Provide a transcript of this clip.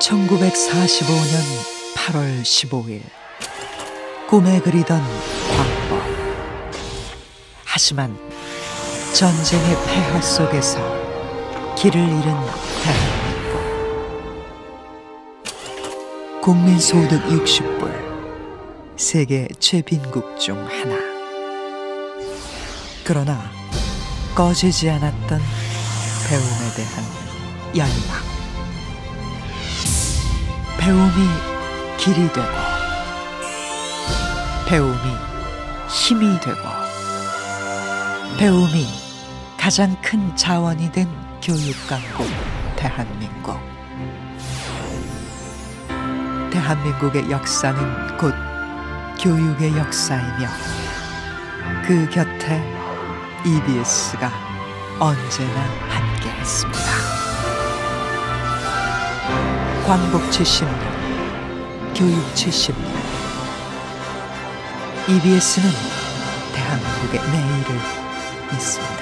1945년 8월 15일. 꿈에 그리던 광복 하지만 전쟁의 폐허 속에서 길을 잃은 대한민국. 국민소득 60불. 세계 최빈국 중 하나. 그러나 꺼지지 않았던 배움에 대한 열망 배움이 길이 되고 배움이 힘이 되고 배움이 가장 큰 자원이 된 교육 강국 대한민국 대한민국의 역사는 곧 교육의 역사이며 그 곁에 EBS가 언제나 함께했습니다. 광복 70년, 교육 70년. EBS는 대한민국의 내일을 믿습니다.